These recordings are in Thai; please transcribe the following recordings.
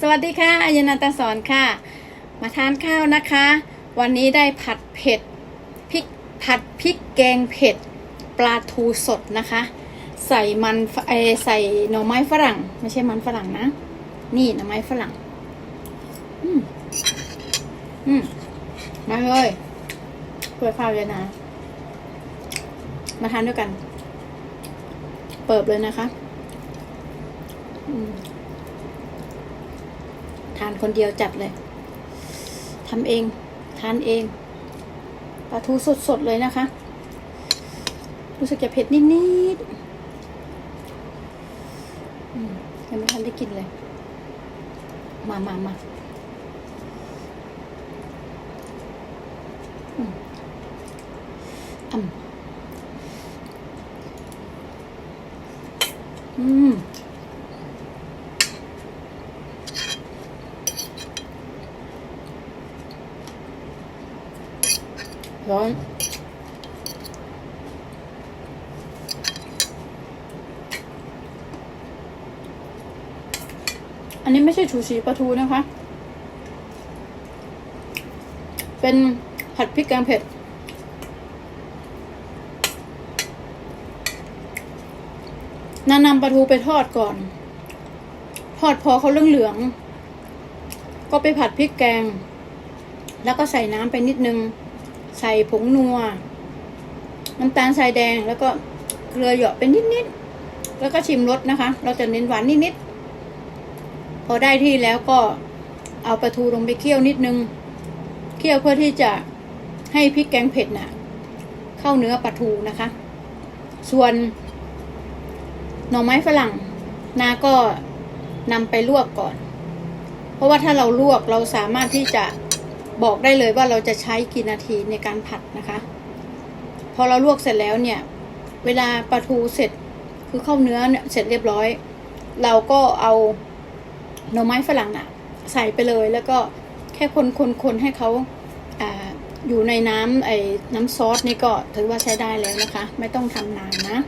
สวัสดีค่ะอายนันตสอนค่ะ มาทานข้าวนะคะ วันนี้ได้ผัดเผ็ดพริกผัดพริกแกงเผ็ดปลาทูสดนะคะ ใส่มันเอใส่หน่อไม้ฝรั่ง ไม่ใช่มันฝรั่งนะ นี่หน่อไม้ฝรั่ง อืมอืมมาเลยเปิดข้าวเลยนะ มาทานด้วยกัน เปิดเลยนะคะ อืม ทานคนเดียวจัดเลยทำเอง ทานเองปลาทูสดๆเลยนะคะ รู้สึกจะเผ็ดนิดๆยังไม่ทันได้กินเลย มามามาอืมอืม ร้อนอันนี้ไม่ใช่ชูชีปลาทูนะคะ เป็นผัดพริกแกงเผ็ด นานำปลาทูไปทอดก่อน ทอดพอเขาเหลืองๆ ก็ไปผัดพริกแกง แล้วก็ใส่น้ำไปนิดนึง ใส่ผงนัว น้ำตาลทรายแดงแล้วก็เกลือเหยาะไปนิดๆแล้วก็ชิมรสนะคะ เราจะเน้นหวานนิดๆพอได้ที่แล้วก็เอาปลาทูลงไปเคี่ยวนิดนึงเคี่ยวเพื่อที่จะให้พริกแกงเผ็ดน่ะ เข้าเนื้อปลาทูนะคะ ส่วนหน่อไม้ฝรั่งนาก็นำไปลวกก่อน เพราะว่าถ้าเราลวกเราสามารถที่จะ บอกได้เลยว่าเราจะใช้กี่นาทีในการผัดนะคะ พอเราลวกเสร็จแล้วเนี่ย เวลาปลาทูเสร็จคือเข้าเนื้อเนี่ยเสร็จเรียบร้อย เราก็เอาหน่อไม้ฝรั่งอะใส่ไปเลยแล้วก็แค่คนคนคนให้เขาอ่าอยู่ในน้ำไอ้น้ำซอสนี่ก็ถือว่าใช้ได้แล้วนะคะ ไม่ต้องทำนานนะ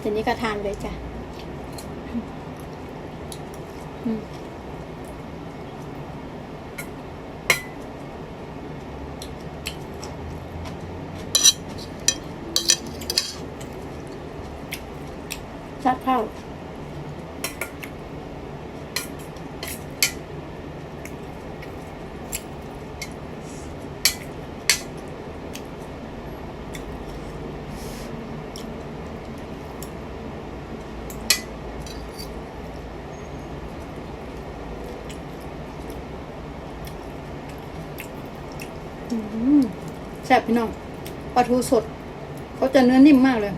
ทีนี้ก็ทานเลยจ้ะัดข้า แซ่บพี่น้องปลาทูสดเขาจะเนื้อนิ่มมากเลย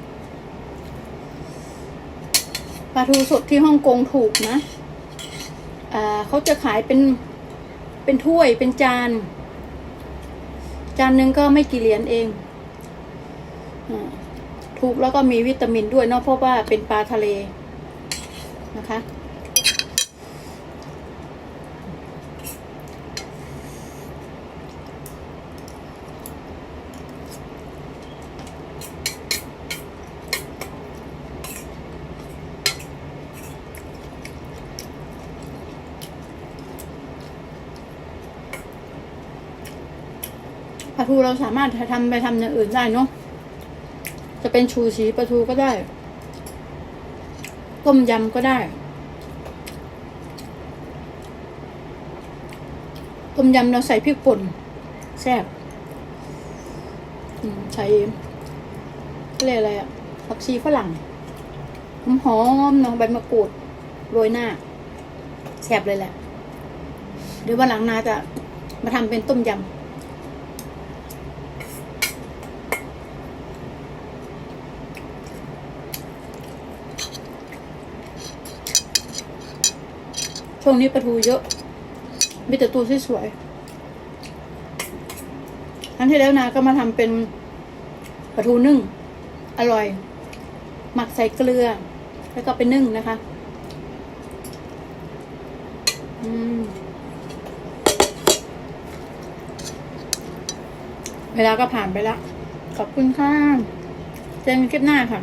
ลาทูสดที่ฮ่องกงถูกนะอ่าเขาจะขายเป็นเป็นถ้วยเป็นจาน จานหนึ่งก็ไม่กี่เหรียญเองอถูกแล้วก็มีวิตามินด้วยเนาะเพราะว่าเป็นปลาทะเลนะคะ ลาทูเราสามารถทำไปทำอย่างอื่นได้เนาะจะเป็นชูชีปลาทูก็ได้ ต้มยำก็ได้ ต้มยำเราใส่พริกป่นแซ่บใส่เรียกอะไรอะผักชีฝรั่งหอมๆเนาะใบมะกรูดโรยหน้าแซ่บเลยแหละ เดี๋ยววันหลังนาจะมาทำเป็นต้มยำ ช่วงนี้ปลาทูเยอะ มีแต่ตัวสวยๆครั้งที่แล้วนาก็มาทำเป็นปลาทูนึ่ง อร่อย หมักใส่เกลือ แล้วก็ไปนึ่งนะคะ อืมเวลาก็ผ่านไปแล้ว ขอบคุณค่ะ เจอกันคลิปหน้าค่ะ